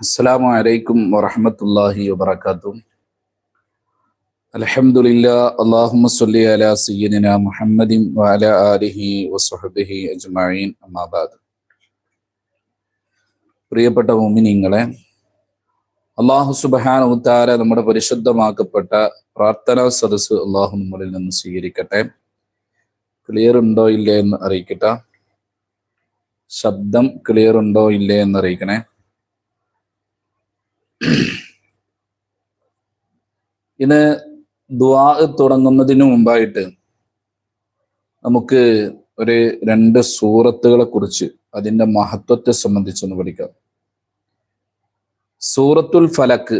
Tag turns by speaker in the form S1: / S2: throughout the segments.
S1: السلام عليكم ورحمة الله وبركاته الحمد لله اللهم صل على سيدنا محمد وعلى آله وصحبه أجمعين أما بعد പ്രിയപ്പെട്ട മുമിനിങ്ങളെ അള്ളാഹു സുബഹാന ഉത്താര നമ്മുടെ പരിശുദ്ധമാക്കപ്പെട്ട പ്രാർത്ഥനാ സദസ് അള്ളാഹു നമ്മളിൽ നിന്ന് സ്വീകരിക്കട്ടെ. ക്ലിയർ ഉണ്ടോ ഇല്ലേ എന്ന് അറിയിക്കട്ടെ. ശബ്ദം ക്ലിയർ ഉണ്ടോ ഇല്ലേ എന്ന് അറിയിക്കണേ. ഇന്ന് ദ്വാ തുടങ്ങുന്നതിന് മുമ്പായിട്ട് നമുക്ക് ഒരു രണ്ട് സൂറത്തുകളെ കുറിച്ച് അതിന്റെ മഹത്വത്തെ സംബന്ധിച്ചൊന്ന് പഠിക്കാം. സൂറത്തുൽ ഫലക്ക്.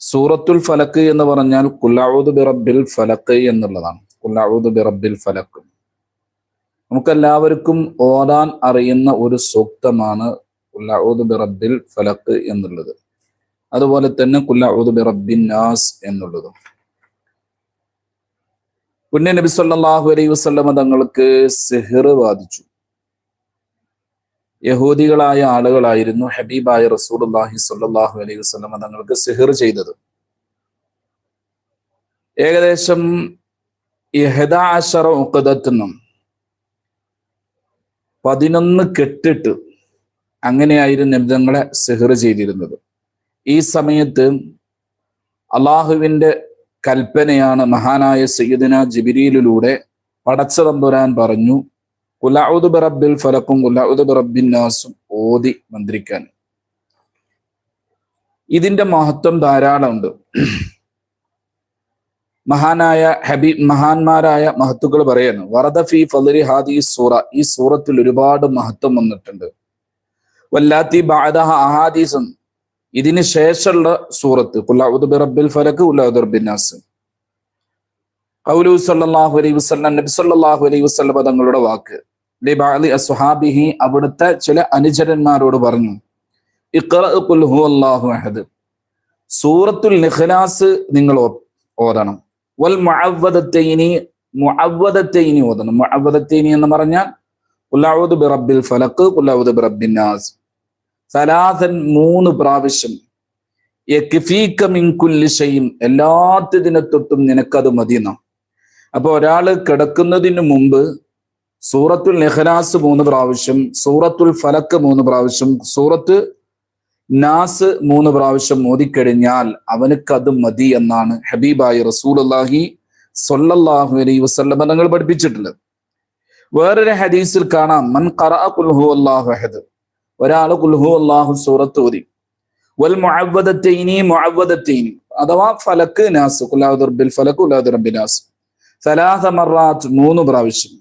S1: സൂറത്തുൽ ഫലക്ക് എന്ന് പറഞ്ഞാൽ കുല്ലാവുദ് ബിറബിൽ ഫലക്ക് എന്നുള്ളതാണ്. കുല്ലാവുദ് ബിറബിൽ ഫലക്ക് നമുക്കെല്ലാവർക്കും ഓതാൻ അറിയുന്ന ഒരു സൂക്തമാണ് കുല്ലാവുദ് ബിറബിൽ ഫലക്ക് എന്നുള്ളത്. അതുപോലെ തന്നെ കുല്ലാവുദ് ബിറബിൻ നാസ് എന്നുള്ളതും. പുണ്യ നബി സല്ലാഹു അലൈഹി വസ്ലമ തങ്ങൾക്ക് സെഹിർ ബാധിച്ചു യഹൂദികളായ ആളുകളായിരുന്നു ഹബീബായ റസൂലുള്ളാഹി സ്വല്ലല്ലാഹു അലൈഹി വസ്ലമ തങ്ങൾക്ക് സിഹിർ ചെയ്തത്. ഏകദേശം ഉഖദത്തിനും പതിനൊന്ന് കെട്ടിട്ട് അങ്ങനെയായിരുന്നു നബിതങ്ങളെ സിഹിർ ചെയ്തിരുന്നത്. ഈ സമയത്ത് അള്ളാഹുവിന്റെ കൽപ്പനയാണ് മഹാനായ സയ്യിദിന ജിബിരിയിലൂടെ പടച്ചതമ്പുരാൻ പറഞ്ഞു. കുലാഉദ് ബിറബ്ബിൽ ഫലക്കും കുലാഉദ് ബറബിൻ നാസും ഓതി മന്ത്രിക്കാൻ. ഇതിന്റെ മഹത്വം ധാരാളമുണ്ട് മഹാനായ ഹബീ മഹാന്മാരായ മഹത്തുക്കൾ പറയുന്നു വറദ ഫി ഫലരി ഹാദി സൂറ ഈ സൂറത്തിൽ ഒരുപാട് മഹത്വം വന്നിട്ടുണ്ട്. വല്ലാത്തി ബാദഹ അഹാദീസും ഇതിന് ശേഷമുള്ള സൂറത്ത് കുല്ലാഉദ് ബിറബ്ബിൽ ഫലക്ക് ഉല്ലാഉദ് നാസ് ഖൗലു സല്ലല്ലാഹു അലൈഹി വസല്ലം നബി സല്ലല്ലാഹു അലൈഹി വസ്ലം തങ്ങളുടെ വാക്ക്. ലിബഅലി അസ്ഹാബിഹി അവിടുത്തെ ചില അനുചരന്മാരോട് പറഞ്ഞു ഹുവല്ലാഹു അഹദ്. സൂറത്തുൽ ഇഖ്ലാസ് നിങ്ങൾ ഓതണം. വൽ മുഅവ്വദത്തൈനി മുഅവ്വദത്തൈനി ഓതണം. മുഅവ്വദത്തൈനി എന്ന് പറഞ്ഞാൽ കുല്ലാഉദ് ബിറബിൽ ഫലക്ക് കുല്ലാഉദ് ബിറബിൻ നാസ്. സലാസൻ മൂന്ന് പ്രാവശ്യം ഷൈം എല്ലാത്തിനെ തൊട്ടും നിനക്കത് മതിയെന്നാണ്. അപ്പോൾ ഒരാൾ കിടക്കുന്നതിന് മുമ്പ് സൂറത്തുൽ ഇഖ്ലാസ് മൂന്ന് പ്രാവശ്യം സൂറത്തുൽ ഫലക്ക് മൂന്ന് പ്രാവശ്യം സൂറത്ത് നാസ് മൂന്ന് പ്രാവശ്യം ഓതിക്കഴിഞ്ഞാൽ അവനക്കത് മതി എന്നാണ് ഹബീബായി റസൂലി സൊല്ലാഹു അലൈ വസ്ലം തങ്ങൾ പഠിപ്പിച്ചിട്ടുള്ളത്. വേറൊരു ഹദീസിൽ കാണാം മൻ ഖറ അല്ലാഹു അഹദ്. ഒരാൾ കുൽഹു അള്ളാഹു സൂറത്ത് ഓതി. വൽ മുഅവ്വദത്തൈനി മുഅവ്വദത്തൈനി. അഥവാ ഫലക്ക് നാസ് കുലാദുർബിൽ ഫലക്ക് കുലാദ് റബ്ബി നാസ്. സലാഹ മറാത്ത് മൂന്ന് പ്രാവശ്യം.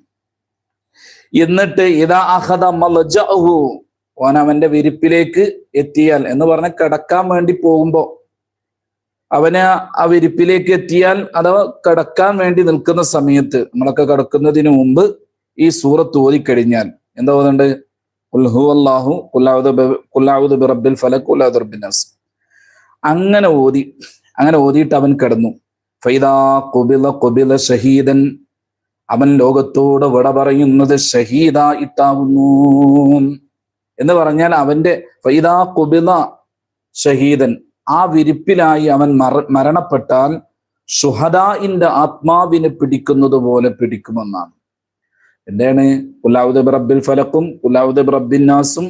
S1: എന്നിട്ട് ഇതാ അഹദ മലജഹു ഓൻ അവന്റെ വിരിപ്പിലേക്ക് എത്തിയാൽ എന്ന് പറഞ്ഞ കിടക്കാൻ വേണ്ടി പോകുമ്പോ അവന് ആ വിരിപ്പിലേക്ക് എത്തിയാൽ അഥവാ കിടക്കാൻ വേണ്ടി നിൽക്കുന്ന സമയത്ത് നമ്മളൊക്കെ കിടക്കുന്നതിന് മുമ്പ് ഈ സൂറത്ത് ഓതിക്കഴിഞ്ഞാൽ എന്താ തോന്നുന്നുണ്ട് അള്ളാഹു കുല്ലാവുദ് ബിറബിൽ ഫലക് നാസ്. അങ്ങനെ ഓതി അങ്ങനെ ഓതിയിട്ട് അവൻ കിടന്നു. ഫൈദാ കുബില കുബില ഷഹീദൻ അവൻ ലോകത്തോട് വിട പറയുന്നത് ഷഹീദായിട്ടാവുന്നു. എന്ന് പറഞ്ഞാൽ അവന്റെ ഫൈദാ കുബിത ഷഹീദൻ ആ വിരിപ്പിലായി അവൻ മര മരണപ്പെട്ടാൽ ഷുഹദാഇന്റെ ആത്മാവിനെ പിടിക്കുന്നത് പോലെ പിടിക്കുമെന്നാണ്. എന്താണ്? കുല്ലാവുദ് റബ്ബിൽ ഫലക്കും കുല്ലാവുദ് റബ്ബിൻ നാസും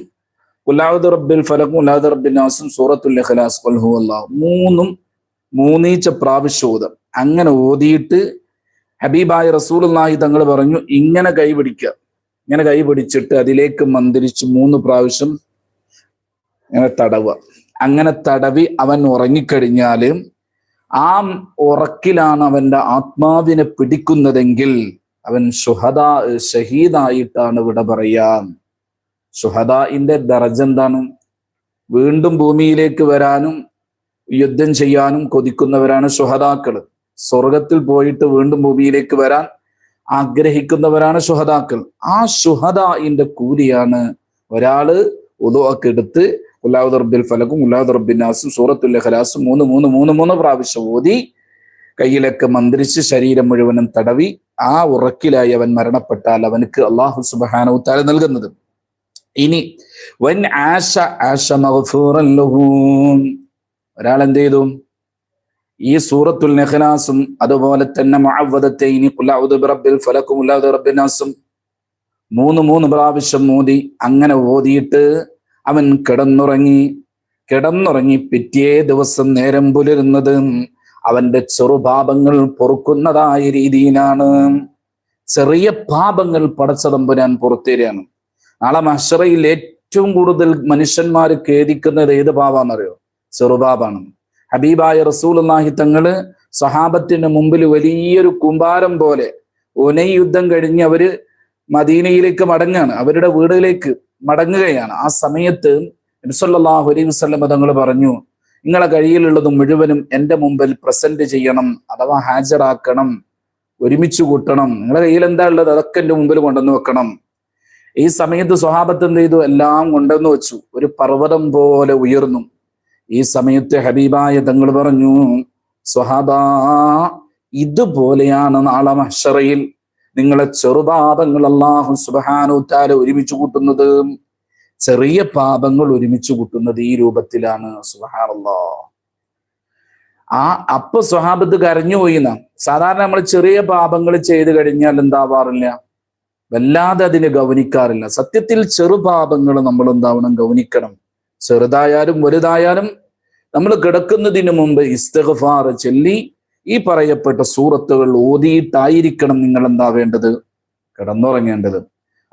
S1: കുല്ലാവുദ് റബ്ബിൽ ഫലക്കും ഉല്ലാദ് റബ്ബിൻ നാസും സൂറത്തുൽ അള്ളാഹു മൂന്നും മൂന്നീച്ച പ്രാവശ്യോതം അങ്ങനെ ഓതിയിട്ട് ഹബീബായ റസൂലുള്ളാഹി തങ്ങൾ പറഞ്ഞു ഇങ്ങനെ കൈ പിടിക്കുക. ഇങ്ങനെ കൈ പിടിച്ചിട്ട് അതിലേക്ക് മന്ത്രിച്ച് മൂന്ന് പ്രാവശ്യം ഇങ്ങനെ തടവുക. അങ്ങനെ തടവി അവൻ ഉറങ്ങിക്കഴിഞ്ഞാൽ ആ ഉറക്കിലാണ് അവന്റെ ആത്മാവിനെ പിടിക്കുന്നതെങ്കിൽ അവൻ ഷുഹദ ഷഹീദായിട്ടാണ് ഇവിടെ പറയാം ഷുഹദാഇന്റെ ദറജ എന്താണ്? വീണ്ടും ഭൂമിയിലേക്ക് വരാനും യുദ്ധം ചെയ്യാനും കൊതിക്കുന്നവരാണ് ഷുഹദാക്കൾ സ്വർഗത്തിൽ പോയിട്ട് വീണ്ടും ഭൂമിയിലേക്ക് വരാൻ ആഗ്രഹിക്കുന്നവരാണ് ഷുഹദാക്കൾ ആ ഷുഹദാഇന്റെ കൂലിയാണ് ഒരാൾ ഉദുവൊക്കെ എടുത്ത് ഉല്ലാവുദ് റബ്ബിൽ ഫലക്കും ഉല്ലാവുദ് റബ്ബിൻ നാസും സൂറത്തുൽ ഖലാസും മൂന്ന് മൂന്ന് മൂന്ന് മൂന്ന് പ്രാവശ്യം ഓതി കയ്യിലൊക്കെ മന്ത്രിച്ച് ശരീരം മുഴുവനും തടവി ആ ഉറക്കിലായി അവൻ മരണപ്പെട്ടാൽ അവനക്ക് അള്ളാഹു സുബാനവുത്താല നൽകുന്നത്. ഇനി വൻ ആശ ആശ ഒരാൾ എന്ത് ചെയ്തു? ഈ സൂറത്തുൽ നെഹ്ലാസും അതുപോലെ തന്നെ ഇനി മൂന്ന് മൂന്ന് പ്രാവശ്യം മോദി അങ്ങനെ ഓതിയിട്ട് അവൻ കിടന്നുറങ്ങി കിടന്നുറങ്ങി പിറ്റേ ദിവസം നേരം പുലരുന്നത് അവന്റെ ചെറുപാപങ്ങൾ പൊറുക്കുന്നതായ രീതിയിലാണ്. ചെറിയ പാപങ്ങൾ പടച്ചതമ്പുരാൻ പുറത്തേരാണ് നാളെ മഷറയിൽ ഏറ്റവും കൂടുതൽ മനുഷ്യന്മാർ ഖേദിക്കുന്നത് ഏത് പാപാന്നറിയോ? ചെറുപാപാണ്. ഹബീബായ റസൂലുള്ളാഹി തങ്ങൾ സഹാബത്തിന്റെ മുമ്പിൽ വലിയൊരു കുമ്പാരം പോലെ ഒനൈ യുദ്ധം കഴിഞ്ഞ് അവർ മദീനയിലേക്ക് മടങ്ങാണ്. അവരുടെ വീടുകളിലേക്ക് മടങ്ങുകയാണ്. ആ സമയത്ത് നബിസല്ലാഹു അലൈഹി വസല്ലം തങ്ങൾ പറഞ്ഞു നിങ്ങളെ കയ്യിലുള്ളത് മുഴുവനും എന്റെ മുമ്പിൽ പ്രസന്റ് ചെയ്യണം അഥവാ ഹാജരാക്കണം ഒരുമിച്ച് കൂട്ടണം. നിങ്ങളെ കയ്യിൽ എന്താ ഉള്ളത്? അതൊക്കെ എന്റെ മുമ്പിൽ കൊണ്ടുവന്ന് വെക്കണം. ഈ സമയത്ത് സ്വഹാബത്ത് എന്ത് ചെയ്തു? എല്ലാം കൊണ്ടുവന്ന് വെച്ചു. ഒരു പർവതം പോലെ ഉയർന്നു. ഈ സമയത്ത് ഹബീബായ തങ്ങൾ പറഞ്ഞു സ്വഹാബാ ഇതുപോലെയാണ് നാളെ മഹ്ഷറയിൽ നിങ്ങളെ ചെറുപാപങ്ങൾ അള്ളാഹു സുബാനുത്താല ഒരുമിച്ച് കൂട്ടുന്നത്. ചെറിയ പാപങ്ങൾ ഒരുമിച്ച് കൂട്ടുന്നത് ഈ രൂപത്തിലാണ്. സുബഹാനല്ലാ. ആ അപ്പൊ സ്വഹാബത്ത് കരഞ്ഞുപോയി നാം സാധാരണ നമ്മൾ ചെറിയ പാപങ്ങൾ ചെയ്തു കഴിഞ്ഞാൽ എന്താവാറില്ല? വല്ലാതെ അതിനെ ഗൗനിക്കാറില്ല. സത്യത്തിൽ ചെറുപാപങ്ങൾ നമ്മൾ എന്താവണം? ഗൗനിക്കണം. ചെറുതായാലും വലുതായാലും നമ്മൾ കിടക്കുന്നതിന് മുമ്പ് ഇസ്തഗഫാർ ചൊല്ലി ഈ പറയപ്പെട്ട സൂറത്തുകൾ ഓതിയിട്ടായിരിക്കണം നിങ്ങൾ എന്താ വേണ്ടത്? കിടന്നുറങ്ങേണ്ടത്.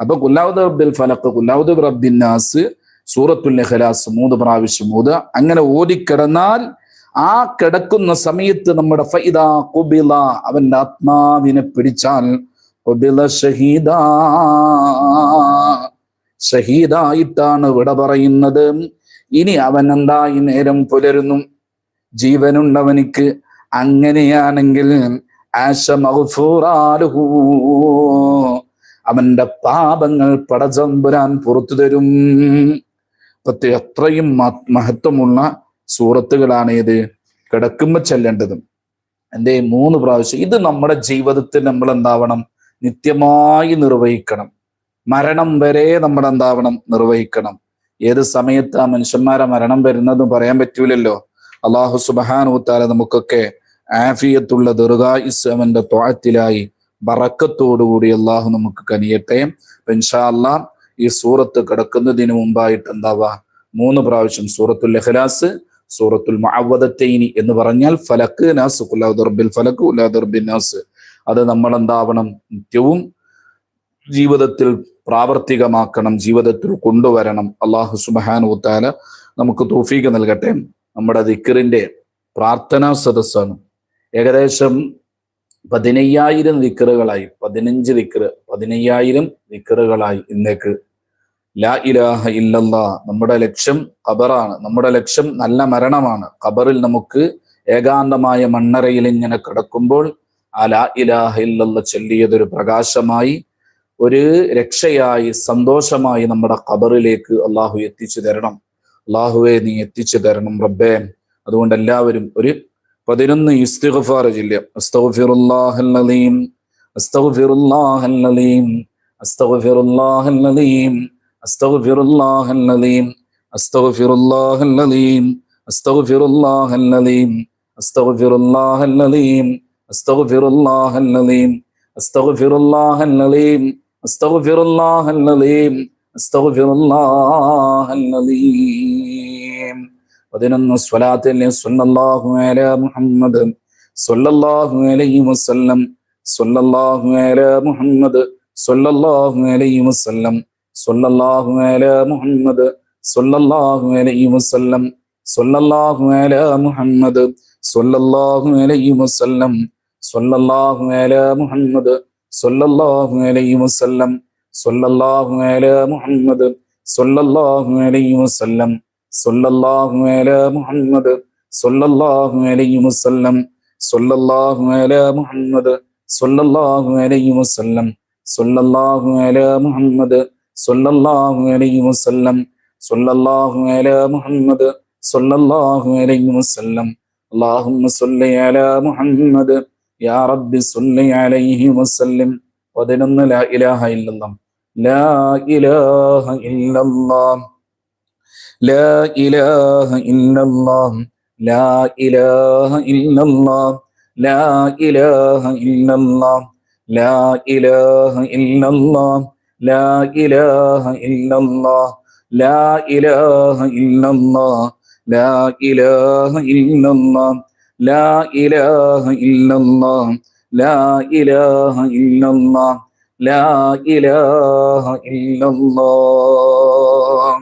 S1: അപ്പൊ കുല്ലാവുദ് റബ്ബിൽ ഫലക്ക് കുല്ലാവുദ് റബ്ബിൻ നാസ് സൂറത്തുൽ ഇഖ്ലാസ് മൂന്ന് പ്രാവശ്യം ഓതുക. അങ്ങനെ ഓതിക്കിടന്നാൽ ആ കിടക്കുന്ന സമയത്ത് നമ്മുടെ ഫൈദ കുബില അവന്റെ ആത്മാവിനെ പിടിച്ചാൽ കുബില ഷഹീദ. ഷഹീദായിട്ടാണ് വിട പറയുന്നത്. ഇനി അവൻ ഈ നേരം പുലരുന്നു? ജീവനുണ്ടവനിക്ക് അങ്ങനെയാണെങ്കിൽ അവന്റെ പാപങ്ങൾ പടചമ്പുരാൻ പുറത്തു തരും. പത്ത് എത്രയും മഹത്വമുള്ള സൂറത്തുകളാണ് ഇത് കിടക്കുമ്പോ ചെല്ലേണ്ടതും. എന്റെ മൂന്ന് പ്രാവശ്യം ഇത് നമ്മുടെ ജീവിതത്തിൽ നമ്മൾ എന്താവണം? നിത്യമായി നിർവഹിക്കണം. മരണം വരെ നമ്മൾ എന്താവണം? നിർവഹിക്കണം. ഏത് സമയത്ത് ആ മനുഷ്യന്മാരെ മരണം വരുന്നതും പറയാൻ പറ്റൂലല്ലോ. അള്ളാഹു സുബാനുത്താല നമുക്കൊക്കെ ആഫിയത്തുള്ള ദീർഘായുസ് അവന്റെ ത്വാത്തിലായി ബറക്കത്തോടുകൂടി അള്ളാഹു നമുക്ക് കനിയട്ടെ. ഇൻഷാ അള്ളാഹ് ഈ സൂറത്ത് കിടക്കുന്നതിന് മുമ്പായിട്ട് എന്താവാ? മൂന്ന് പ്രാവശ്യം സൂറത്തുൽ ഇഖ്ലാസ് സൂറത്തുൽ മഅവദത്തൈനി എന്ന് പറഞ്ഞാൽ ഫലക്ക് നാസ് ഫലക്ക് ഉല്ലാദർബിൻ നാസ്. അത് നമ്മൾ എന്താവണം നിത്യവും ജീവിതത്തിൽ പ്രാവർത്തികമാക്കണം ജീവിതത്തിൽ കൊണ്ടുവരണം. അള്ളാഹു സുബാനുത്താല നമുക്ക് തോഫീക്ക് നൽകട്ടെ. നമ്മുടെ ദിക്കറിന്റെ പ്രാർത്ഥനാ സദസ്സാണ്. ഏകദേശം പതിനയ്യായിരം ദിക്കറുകളായി പതിനഞ്ച് ദിക്കറ് പതിനയ്യായിരം ദിക്കറുകളായി ഇന്നേക്ക്. ലാ ഇലാഹ ഇല്ലല്ലാ നമ്മുടെ ലക്ഷ്യം ഖബറാണ്. നമ്മുടെ ലക്ഷ്യം നല്ല മരണമാണ്. ഖബറിൽ നമുക്ക് ഏകാന്തമായ മണ്ണറയിൽ ഇങ്ങനെ കിടക്കുമ്പോൾ ആ ലാ ഇലാഹ ഇല്ലല്ല ചൊല്ലിയതൊരു പ്രകാശമായി ഒരു രക്ഷയായി സന്തോഷമായി നമ്മുടെ ഖബറിലേക്ക് അള്ളാഹു എത്തിച്ചു തരണം. അള്ളാഹുവെ നീ എത്തിച്ചു തരണം റബ്ബേ. അതുകൊണ്ട് എല്ലാവരും ഒരു പതിനൊന്ന് ഇസ്തിഗഫാർ അസ്തഗ്ഫിറുല്ലാഹൽ أستغفر الله العظيم أستغفر الله العظيم പതിനൊന്ന് സ്വലാത്തിലെ സ്വല്ലല്ലാഹു അല മുഹമ്മദ് സ്വല്ലല്ലാഹു അലൈഹി വസല്ലം സ്വല്ലല്ലാഹു അല മുഹമ്മദ് സ്വല്ലല്ലാഹു അലൈഹി വസല്ലം സ്വല്ലല്ലാഹു അല മുഹമ്മദ് സ്വല്ലല്ലാഹു അലൈഹി വസല്ലം സ്വല്ലല്ലാഹു അല മുഹമ്മദ് സ്വല്ലല്ലാഹു അലൈഹി വസല്ലം സ്വല്ലല്ലാഹു അല മുഹമ്മദ് സൊല്ലാഹു അലൈ വസ്ല്ലം സൊല്ലാഹു അല മുഹമ്മദ് സൊല്ലാഹു അലൈ വസ്ല്ലം സൊല്ലാഹു അല മുഹമ്മദ് സൊല്ലാഹു അലൈ വസ്ല്ലം സൊല്ലാഹു അല മുഹമ്മദ് സൊല്ലാഹു അലൈ വസ്ല്ലം സൊല്ലാഹു അല മുഹമ്മദ് സൊല്ലാഹു അലൈ വസ്ല്ലം സൊല്ലാഹു അല മുഹമ്മദ് സൊല്ലാഹു അലൈ വസ്ല്ലം. اللهم صل على محمد യാ റബ്ബി സല്ലി അലൈഹി വസല്ലം. പതിനൊന്ന് ലാ ഇലാഹ ഇല്ലല്ലാം ലാ ഇലാഹ ഇല്ലല്ലാം ലാ ഇലാഹ ഇല്ലല്ലാം ലാ ഇലാഹ ഇല്ലല്ലാം ലാ ഇലാഹ ഇല്ലല്ലാം ലാ ഇലാഹ ഇല്ലല്ലാം ലാ ഇലാഹ ഇല്ലല്ലാം ലാ ഇലാഹ ഇല്ലല്ലാം ലാ ഇലാഹ ഇല്ലല്ലാം لا إله إلا الله لا إله إلا الله لا إله إلا الله لا إله إلا الله لا إله إلا الله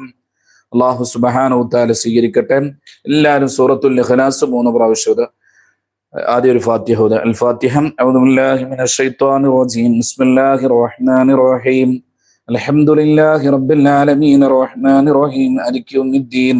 S1: അള്ളാഹു സുബഹാന ഉത്താല സ്വീകരിക്കട്ടെ എല്ലാവരും സൂറത്തുൽ ഇഖ്ലാസ് മൂന്ന് പ്രാവശ്യം ഓതുക. ആദ്യം ഒരു ഫാത്തിഹ ഓതുക. അൽ ഫാത്തിഹം അഊദു ബില്ലാഹി മിനശ് ശൈത്വാനിർ റജീം ബിസ്മില്ലാഹിർ റഹ്മാനിർ റഹീം അൽഹംദുലില്ലാഹി റബ്ബിൽ ആലമീൻ റഹ്മാനിർ റഹീം മാലികി യൗമിദ്ദീൻ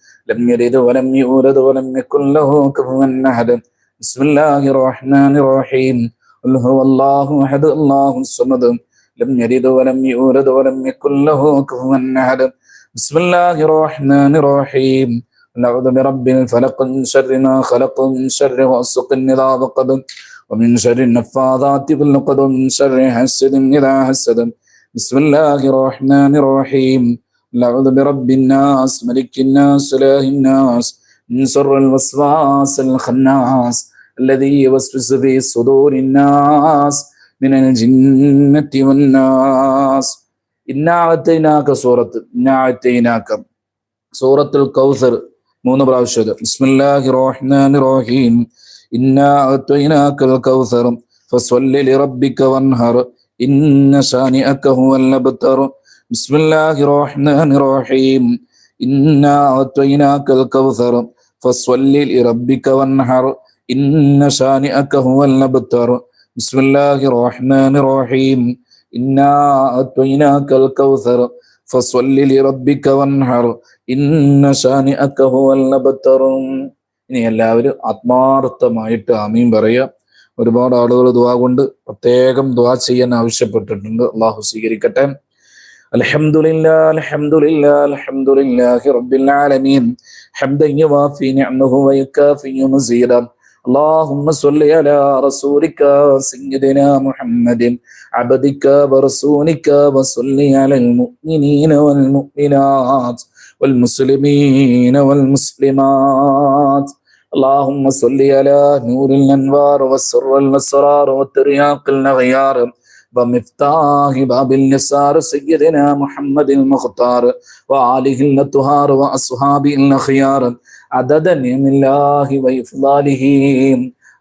S1: لم يلد ولم يولد ولم يكن له كفوا أحد بسم الله الرحمن الرحيم قل هو الله أحد الله الصمد لم يلد ولم يولد ولم يكن له كفوا أحد بسم الله الرحمن الرحيم نعوذ برب الفلق من شر ما خلق من شر غاسق إذا وقب ومن شر النفاذات في العقد ومن شر حسد إذا حسد بسم الله الرحمن الرحيم نعوذ برب الناس ملك الناس إله الناس من شر الوسواس الخناس الذي يوسوس في صدور الناس من الجنة والناس إنا أعطيناك سورة إنا أعطيناك سورة الكوثر മൂന്ന് പ്രാവശ്യം ഇത്. ബിസ്മില്ലാഹി റഹ്മാനി റഹീം ഇന്നാ അഅ്തൈനാക്കൽ കൗസർ ഫസ്വല്ലി ലിറബ്ബിക വൻഹർ ഇന്ന ശാനിഅക ഹുവൽ അബ്തർ بسم الله الرحمن الرحيم إنا أعطيناك الكوثر فصل لربك وانحر إن شانئك هو الأبتر بسم الله الرحمن الرحيم إنا أعطيناك الكوثر فصل لربك وانحر إن شانئك هو الأبتر ഇനി എല്ലാവരും ആത്മാർത്ഥമായിട്ട് ആമീൻ പറയുക ഒരുപാട് ആളുകൾ ദുവാ കൊണ്ട് പ്രത്യേകം ദുവാ ചെയ്യാൻ ആവശ്യപ്പെട്ടിട്ടുണ്ട് അള്ളാഹു സ്വീകരിക്കട്ടെ الحمد لله الحمد لله الحمد لله رب العالمين حمدا يوافي نعمه ويكافي مزيدا اللهم صل على رسولك سيدنا محمد عبدك ورسولك وصل على المؤمنين والمؤمنات والمسلمين والمسلمات اللهم صل على نور الانوار وسر الاسرار وترياق الاغيار ومفتاح باب اليسار سيدنا محمد المختار وآله الأطهار وأصحابه الأخيار عدد نعم الله وإفضاله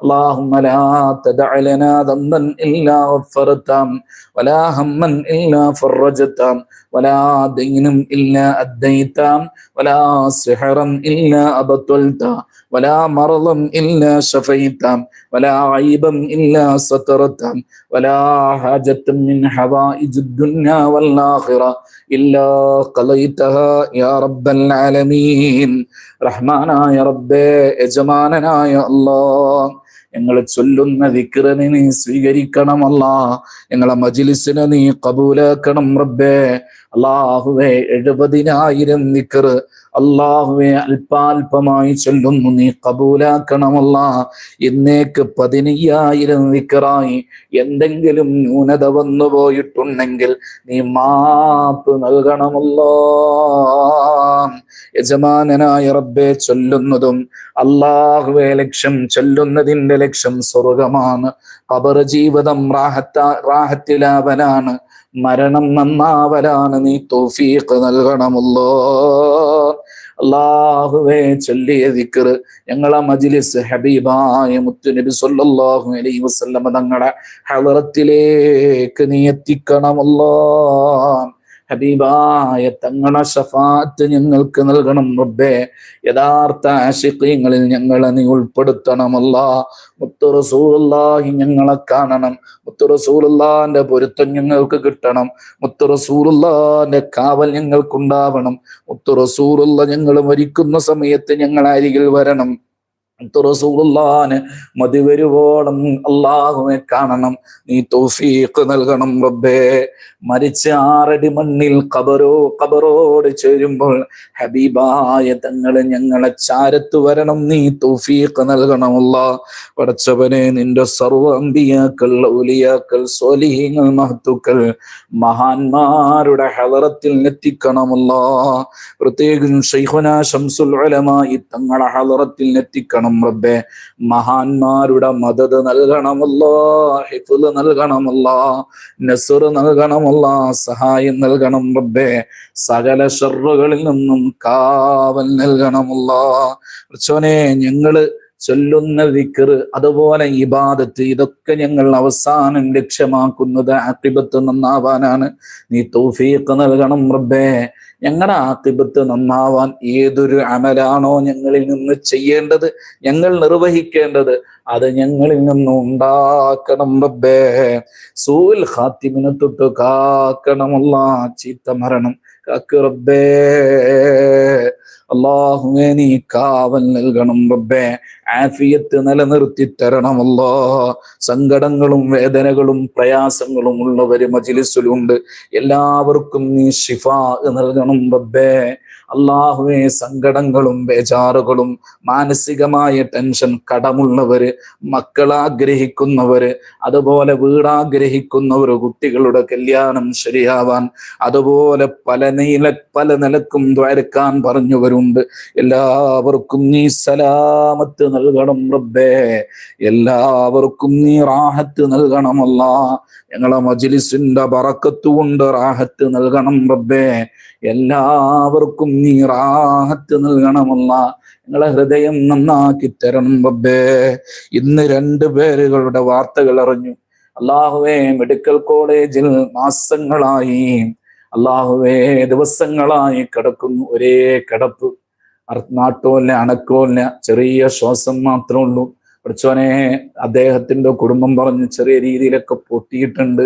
S1: اللهم لا تدع لنا ذنبا إلا غفرته ولا هما إلا فرجته ولا دينا إلا أديته ولا سحرا إلا أبطلته ولا مرضا إلا شفيته ولا عيبا إلا سترته ولا حاجة من حوائج الدنيا والآخرة إلا قضيتها يا رب العالمين റഹ്മാനായ റബ്ബേ യജമാനനായ അല്ലാ ഞങ്ങൾ ചൊല്ലുന്ന ദിക്റിനെ നീ സ്വീകരിക്കണമല്ല ഞങ്ങളെ മജിലിസിനെ നീ കബൂലാക്കണം റബ്ബേ അള്ളാഹുവേ എഴുപതിനായിരം നിക്കർ. അള്ളാഹുവെ അല്പാൽപമായി ചൊല്ലുന്നു നീ കബൂലാക്കണമല്ല. ഇന്നേക്ക് പതിനയ്യായിരം നിക്കറായി. എന്തെങ്കിലും ന്യൂനത വന്നു പോയിട്ടുണ്ടെങ്കിൽ നീ മാപ്പ് നൽകണമല്ലോ. യജമാനനായ റബ്ബെ ചൊല്ലുന്നതും അള്ളാഹുവെ ലക്ഷ്യം ചൊല്ലുന്നതിന്റെ ലക്ഷ്യം സ്വർഗമാണ് കബർ ജീവിതം റാഹത്ത റാഹത്തിലാവനാണ് മരണം നന്നാവലാണ് നീ തോഫീഖ് നൽകണമല്ലോ. അള്ളാഹുവേ ചൊല്ലിയ ദിക്കർ ഞങ്ങളെ മജിലിസ് ഹബീബായ മുത്തുനബി സല്ലല്ലാഹു അലൈഹി വസല്ലമ തങ്ങളെ ഹളറത്തിലേക്ക് നീ എത്തിക്കണമല്ലോ. ഹബീബായ തങ്ങളെ ഷഫാത്ത് ഞങ്ങൾക്ക് നൽകണം റബ്ബേ. യഥാർത്ഥ ആശിഖീങ്ങളിൽ ഞങ്ങളെ നീ ഉൾപ്പെടുത്തണമല്ല. മുത്തു റസൂലുള്ളാഹി ഞങ്ങളെ കാണണം. മുത്തു റസൂലുള്ളാന്റെ പൊരുത്തം ഞങ്ങൾക്ക് കിട്ടണം. മുത്തു റസൂലുള്ളാന്റെ കാവൽ ഞങ്ങൾക്കുണ്ടാവണം. മുത്തു റസൂലുള്ള ഞങ്ങൾ മരിക്കുന്ന സമയത്ത് ഞങ്ങൾ അരികിൽ വരണം. റസൂലുള്ളാന് മതി വരുവോളം അള്ളാഹുവെ കാണണം. നീ തൗഫീഖ് നൽകണം റബ്ബേ. മരിച്ച ആറടി മണ്ണിൽ കബറോ കബറോട് ചേരുമ്പോൾ ഹബീബായ തങ്ങളെ ഞങ്ങളെ ചാരത്ത് വരണം. നീ തൗഫീഖ് നൽകണമല്ല പടച്ചവനെ നിന്റെ സർവ അമ്പിയാക്കൾ ഔലിയാക്കൾ സ്വലിഹിങ്ങൾ മഹത്തുക്കൾ മഹാന്മാരുടെ ഹലറത്തിൽ എത്തിക്കണമല്ല പ്രത്യേകിച്ചും ഷെയ്ഖുന ഷംസുൽ തങ്ങളെ ഹലറത്തിൽ എത്തിക്കണം റബ്ബെ മഹാന്മാരുടെ മദത് നൽകണമല്ലോ ഹിഫുൽ നൽകണമല്ലോ നസുർ നൽകണമല്ല സഹായം നൽകണം റബ്ബെ. സകല ഷറുകളിൽ നിന്നും കാവൽ നൽകണമല്ല. പ്രച്ചോനെ ഞങ്ങൾ ചൊല്ലുന്ന വിക്കറ് അതുപോലെ ഇബാദത്ത് ഇതൊക്കെ ഞങ്ങൾ അവസാനം ലക്ഷ്യമാക്കുന്നത് ആക്കിബത്ത് നന്നാവാനാണ്. നീ തൗഫീഖ് നൽകണം റബ്ബേ. ഞങ്ങളുടെ ആക്കിബത്ത് നന്നാവാൻ ഏതൊരു അമലാണോ ഞങ്ങളിൽ നിന്ന് ചെയ്യേണ്ടത് ഞങ്ങൾ നിർവഹിക്കേണ്ടത് അത് ഞങ്ങളിൽ നിന്ന് ഉണ്ടാക്കണം റബ്ബേ. സൂൽ ഹാത്തിമിനെ തൊട്ട് കാക്കണമല്ല ചീത്ത മരണം കാക്ക് റബ്ബേ. അള്ളാഹുവേ നീ കാവൽ നൽകണം റബ്ബേ. ആഫിയത്ത് നിലനിർത്തി തരണം അല്ലാ. സങ്കടങ്ങളും വേദനകളും പ്രയാസങ്ങളും ഉള്ളവര് മജിലിസിലുണ്ട്. എല്ലാവർക്കും നീ ഷിഫ നൽകണം റബ്ബേ. അള്ളാഹുവെ സങ്കടങ്ങളും ബേജാറുകളും മാനസികമായ ടെൻഷൻ കടമുള്ളവര് മക്കളാഗ്രഹിക്കുന്നവര് അതുപോലെ വീടാഗ്രഹിക്കുന്നവര് കുട്ടികളുടെ കല്യാണം ശരിയാവാൻ അതുപോലെ പല നീല പല നിലക്കും ദ്വാരക്കാൻ പറഞ്ഞവരുണ്ട്. എല്ലാവർക്കും നീ സലാമത്ത് നൽകണം റബ്ബേ. എല്ലാവർക്കും നീ റാഹത്ത് നൽകണമല്ല ഞങ്ങളെ മജിലിസിന്റെ പറക്കത്തുകൊണ്ട് റാഹത്ത് നൽകണം റബ്ബേ. എല്ലാവർക്കും നീ റാഹത്ത് നൽകണമല്ല. ഞങ്ങളെ ഹൃദയം നന്നാക്കി തരണം റബ്ബേ. ഇന്ന് രണ്ട് പേരുകളുടെ വാർത്തകൾ അറിഞ്ഞു. അള്ളാഹുവേ മെഡിക്കൽ കോളേജിൽ മാസങ്ങളായി. അള്ളാഹുവേ ദിവസങ്ങളായി കിടക്കുന്നു ഒരേ കിടപ്പ്. നാട്ടോല്ല അണക്കോല്ല ചെറിയ ശ്വാസം മാത്രമേ ഉള്ളൂ. പഠിച്ചോനെ അദ്ദേഹത്തിന്റെ കുടുംബം പറഞ്ഞു ചെറിയ രീതിയിലൊക്കെ പൊട്ടിയിട്ടുണ്ട്.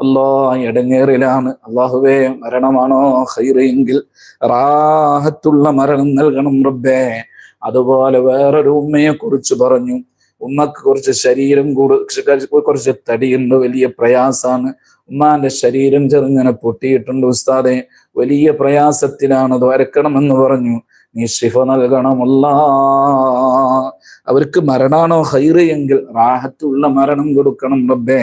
S1: അല്ലോ എടങ്ങേറിലാണ്. അള്ളാഹുവേ മരണമാണോ? ഹൈറെങ്കിൽ റാഹത്തുള്ള മരണം നൽകണം റബ്ബേ. അതുപോലെ വേറൊരു ഉമ്മയെ കുറിച്ച് പറഞ്ഞു. ഉമ്മക്ക് കുറച്ച് ശരീരം കൂട് കുറച്ച് തടിയുണ്ട് വലിയ പ്രയാസാണ്. ഉമ്മാന്റെ ശരീരം ചെറുങ്ങനെ പൊട്ടിയിട്ടുണ്ട് ഉസ്താദെ. വലിയ പ്രയാസത്തിലാണ് അത് വരക്കണമെന്ന് പറഞ്ഞു. നീ ശിഫ നൽകണമല്ല. അവർക്ക് മരണാണോ ഹൈറ് എങ്കിൽ റാഹത്തുള്ള മരണം കൊടുക്കണം റബ്ബേ.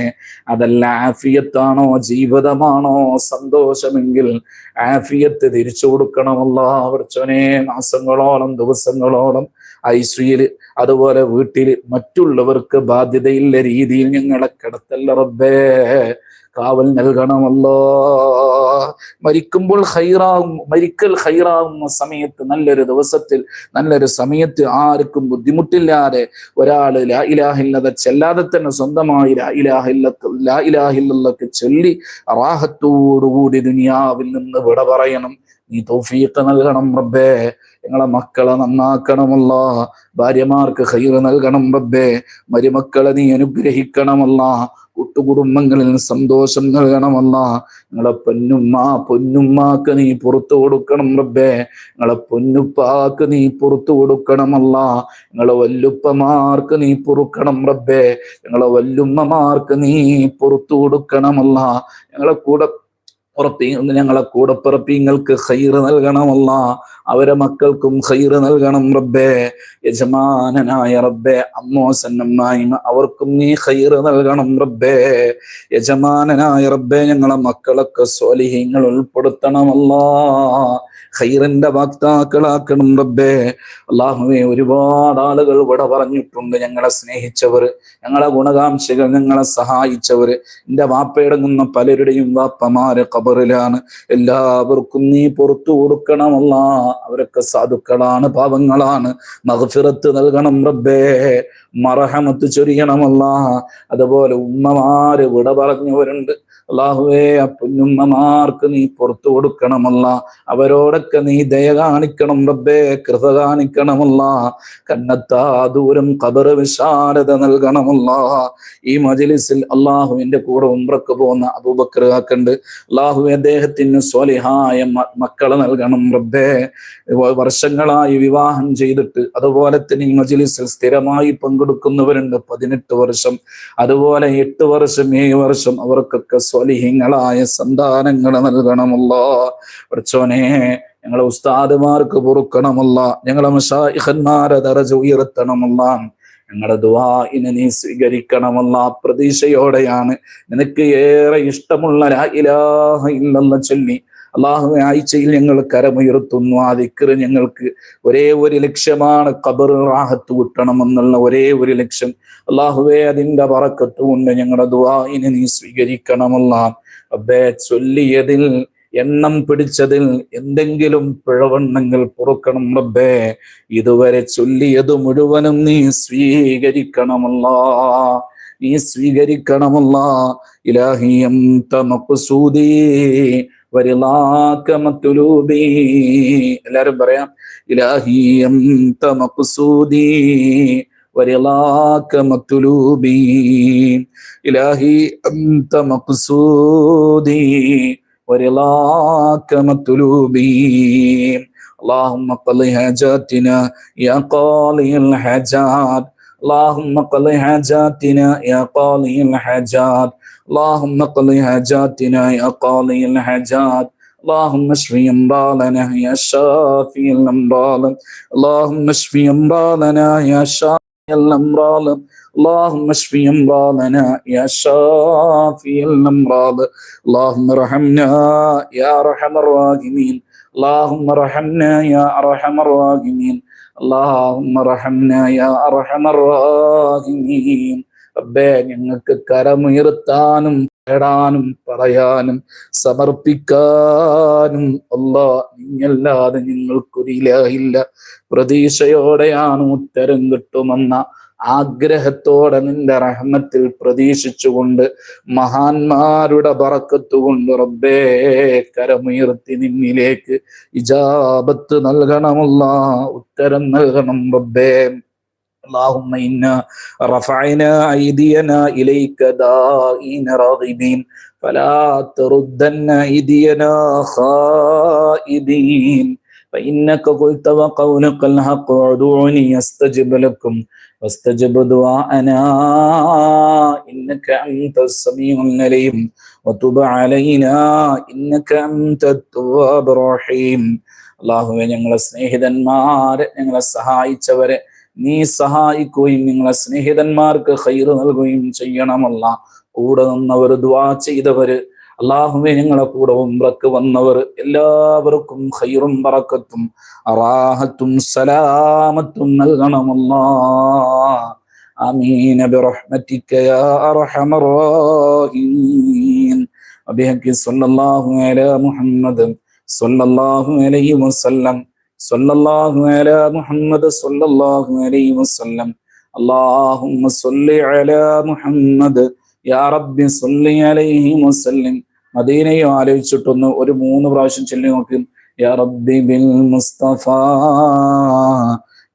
S1: അതല്ല ആഫിയത്താണോ ജീവിതമാണോ സന്തോഷമെങ്കിൽ ആഫിയത്ത് തിരിച്ചു കൊടുക്കണമല്ല. അവർച്ചോനെ മാസങ്ങളോളം ദിവസങ്ങളോളം ഐശ്വര്യൽ അതുപോലെ വീട്ടിൽ മറ്റുള്ളവർക്ക് ബാധ്യതയില്ല രീതിയിൽ ഞങ്ങളെ കിടത്തല്ല റബ്ബേ. കാവൽ നൽകണമല്ലോ. മരിക്കുമ്പോൾ ഹൈറാവും മരിക്കൽ ഹൈറാവുന്ന സമയത്ത് നല്ലൊരു ദിവസത്തിൽ നല്ലൊരു സമയത്ത് ആർക്കും ബുദ്ധിമുട്ടില്ലാതെ ഒരാൾ ലാ ഇലാഹില്ലത ചെല്ലാതെ തന്നെ സ്വന്തമായി ലാ ഇലാഹില്ല ലാ ഇലാഹില്ലൊക്കെ ചൊല്ലി റാഹത്തോടുകൂടി ദുനിയാവിൽ നിന്ന് വിട പറയണം. നീ തൗഫീഖ് നൽകണം റബ്ബേ. ഞങ്ങളെ മക്കളെ നന്നാക്കണമല്ല. ഭാര്യമാർക്ക് ഹൈറ് നൽകണം റബ്ബേ. മരുമക്കളെ നീ അനുഗ്രഹിക്കണമല്ല. കൂട്ടുകുടുംബങ്ങളിൽ സന്തോഷം നൽകണമല്ല. നിങ്ങളെ പൊന്നുമ്മ പൊന്നുമ്മാക്ക് നീ പുറത്തു കൊടുക്കണം റബ്ബേ. നിങ്ങളെ പൊന്നുപ്പാക്ക് നീ പുറത്തു കൊടുക്കണമല്ല. നിങ്ങളെ വല്ലുപ്പമാർക്ക് നീ പൊറുക്കണം റബ്ബേ. നിങ്ങളെ വല്ലുമ്മമാർക്ക് നീ പുറത്തു കൊടുക്കണമല്ല. ഞങ്ങളെ കൂടെ ഉറപ്പി ഞങ്ങളെ കൂടെ പിറപ്പിങ്ങൾക്ക് ഹൈറ് നൽകണമല്ല. അവരെ മക്കൾക്കും ഹൈറ് നൽകണം റബ്ബേ. യജമാനനായ റബ്ബേ അമ്മോസന്നമ്മായിമ അവർക്കും നീ ഹൈറ് നൽകണം റബ്ബേ. യജമാനനായ റബ്ബേ ഞങ്ങളെ മക്കളൊക്കെ സ്വലിഹിങ്ങൾ ഉൾപ്പെടുത്തണമല്ല. ഹൈറിന്റെ വാക്താക്കളാക്കണം റബ്ബേ. അള്ളാഹുവെ ഒരുപാട് ആളുകൾ ഇവിടെ പറഞ്ഞിട്ടുണ്ട് ഞങ്ങളെ സ്നേഹിച്ചവർ ഞങ്ങളെ ഗുണകാംക്ഷികൾ ഞങ്ങളെ സഹായിച്ചവർ എന്റെ വാപ്പയടങ്ങുന്ന പലരുടെയും വാപ്പമാരെ കബ ഖബറിലാണ് എല്ലാവർക്കും നീ പുറത്തു കൊടുക്കണമല്ല. അവരൊക്കെ സാധുക്കളാണ് പാവങ്ങളാണ്. മഹഫിറത്ത് നൽകണം റബ്ബേ. മറഹമത്ത് ചൊരിയണമല്ല. അതുപോലെ ഉമ്മമാര് വിട പറഞ്ഞവരുണ്ട്. അള്ളാഹുവേ ആ പൊന്നുമ്മമാർക്ക് നീ പുറത്തു കൊടുക്കണമല്ല. അവരോടൊക്കെ നീ ദയ കാണിക്കണം റബ്ബേ കൃത കാണിക്കണമല്ല. കണ്ണത്താ ദൂരം ഖബർ വിശാലത നൽകണമല്ല. ഈ മജിലിസിൽ അള്ളാഹുവിന്റെ കൂടെ ഉംറക്ക് പോകുന്ന അബൂബക്കർ കാക്കുണ്ട്. അള്ളാഹു അദ്ദേഹത്തിന് സ്വലിഹായ മക്കളെ നൽകണം റബ്ബേ. വർഷങ്ങളായി വിവാഹം ചെയ്തിട്ട് അതുപോലെ തന്നെ ഈ മജിലിസിൽ സ്ഥിരമായി പങ്കെടുക്കുന്നവരുണ്ട് പതിനെട്ട് വർഷം. അതുപോലെ എട്ട് വർഷം ഏഴ് വർഷം അവർക്കൊക്കെ സ്വലിഹിങ്ങളായ സന്താനങ്ങളെ നൽകണമല്ലോ പ്രച്ചോനെ ഞങ്ങളെ ഉസ്താദുമാർക്ക് പൊറുക്കണമല്ല. ഞങ്ങളെ മഷായിഹന്മാരെ ദറജ ഉയർത്തണമല്ല ഞങ്ങളുടെ ദുആഇനെ നീ സ്വീകരിക്കണമല്ല പ്രതീക്ഷയോടെയാണ്. നിനക്ക് ഏറെ ഇഷ്ടമുള്ള ഇലാഹ ഇല്ലെന്ന് ചൊല്ലി. അള്ളാഹു ആഴ്ചയിൽ ഞങ്ങൾ കരമുയർത്തുന്നു. ആ ദിക്കറ് ഞങ്ങൾക്ക് ഒരേ ഒരു ലക്ഷ്യമാണ് ഖബർ റാഹത്ത് കിട്ടണമെന്നുള്ള ഒരേ ഒരു ലക്ഷ്യം. അള്ളാഹുവെ അതിന്റെ പറക്കത്തുകൊണ്ട് ഞങ്ങളുടെ ദുആഇനെ നീ സ്വീകരിക്കണമല്ല. അബ്ബേ ചൊല്ലിയതിൽ എണ്ണം പിടിച്ചതിൽ എന്തെങ്കിലും പിഴവണ്ണങ്ങൾ പൊറുക്കണം റബ്ബേ ഇതുവരെ ചൊല്ലിയത് മുഴുവനും നീ സ്വീകരിക്കണമല്ല നീ സ്വീകരിക്കണമല്ല ഇലാഹിയം മഖ്സൂദി വരിളാക മത്ലൂബി എല്ലാരും പറയാം ഇലാഹിയം മഖ്സൂദി ورضاك مطلوبي إلهي أنت مقصودي ورضاك مطلوبي اللهم قض حاجاتنا يا قاضي الحاجات اللهم قض حاجاتنا يا قاضي الحاجات اللهم قض حاجاتنا يا قاضي الحاجات اللهم اشف امراضنا يا شافي الامراض اللهم اشف امراضنا يا شافي الامراض اللهم اشف امراضنا يا شافي الامراض اللهم ارحمنا يا ارحم الراحمين اللهم ارحمنا يا ارحم الراحمين اللهم ارحمنا يا ارحم الراحمين റബ്ബേ ഞങ്ങൾക്ക് കരമുയർത്താനും തേടാനും പറയാനും സമർപ്പിക്കാനും അല്ലാ നിങ്ങല്ലാതെ ഞങ്ങൾക്കൊരില്ല പ്രതീക്ഷയോടെയാണ് ഉത്തരം കിട്ടുമെന്ന ആഗ്രഹത്തോടെ നിന്റെ റഹ്മത്തിൽ പ്രതീക്ഷിച്ചുകൊണ്ട് മഹാന്മാരുടെ പറക്കത്തുകൊണ്ട് റബ്ബേ കരമുയർത്തി നിന്നിലേക്ക് ഇജാബത്ത് നൽകണമല്ല ഉത്തരം നൽകണം റബ്ബേ. اللهم إنا رفعنا أيدينا إليك دائين راغبين فلا تردن أيدينا خائبين فإنك قلت وقولك الحق ادعوني أستجب لكم واستجب دعاءنا إنك أنت السميع العليم وتب علينا إنك أنت التواب الرحيم അള്ളാഹുവെ ഞങ്ങളെ സ്നേഹിതന്മാരെ ഞങ്ങളെ സഹായിച്ചവരെ നീ സഹായിക്കുകയും നിങ്ങളെ സ്നേഹിതന്മാർക്ക് ഹൈറ് നൽകുകയും ചെയ്യണമല്ല കൂടെ നിന്നവർ ദ്വാ ചെയ്തവര് അള്ളാഹുവെ ഞങ്ങളെ കൂടെ ഉംറക്ക് വന്നവർ എല്ലാവർക്കും ഹൈറും പറക്കത്തും അറാഹത്തും സലാമത്തും നൽകണമല്ല آمين برحمتك يا أرحم الراحمين وبحق صلى الله على محمد صلى الله عليه وسلم صلى الله على محمد صلى الله عليه وسلم اللهم صل على محمد يا رب صل عليه وسلم മദീനയെ ആലോചിച്ചിട്ടൊന്ന് ഒരു മൂന്ന് പ്രാവശ്യം ചൊല്ലി നോക്കി യാ റബ്ബി ബിൽ മുസ്തഫ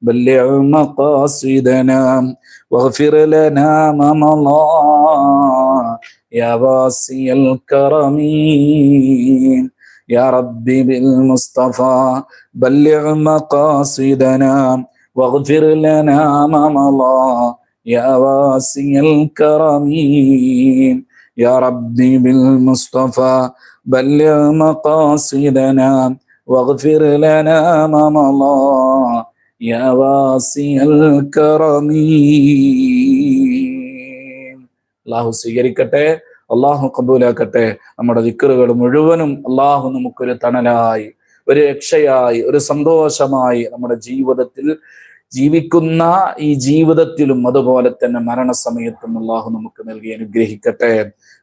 S1: بلغ مقاصدنا واغفر لنا ما مضى يا واسع الكرم يا ربي بالمصطفى بلغ مقاصدنا واغفر لنا ما مضى يا واسع الكرم يا ربي بالمصطفى بلغ مقاصدنا واغفر لنا ما مضى يا واسع الكرم അള്ളാഹു സ്വീകരിക്കട്ടെ അള്ളാഹു കബൂലാക്കട്ടെ. നമ്മുടെ ദിക്കറുകൾ മുഴുവനും അള്ളാഹു നമുക്കൊരു തണലായി ഒരു രക്ഷയായി ഒരു സന്തോഷമായി നമ്മുടെ ജീവിതത്തിൽ ജീവിക്കുന്ന ഈ ജീവിതത്തിലും അതുപോലെ തന്നെ മരണസമയത്തും അള്ളാഹു നമുക്ക് നൽകി അനുഗ്രഹിക്കട്ടെ.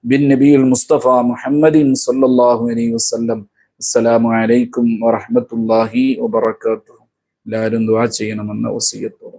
S1: ബിൻ നബിയുൽ മുസ്തഫ മുഹമ്മദിൻ സല്ലാഹു അലൈഹി വസ്ലം അസ്സലാമു അലൈക്കും വറഹ്മത്തുള്ളാഹി വബറകാതുഹു. എല്ലാവരും ദുആ ചെയ്യണമെന്ന വസിയത്തോടെ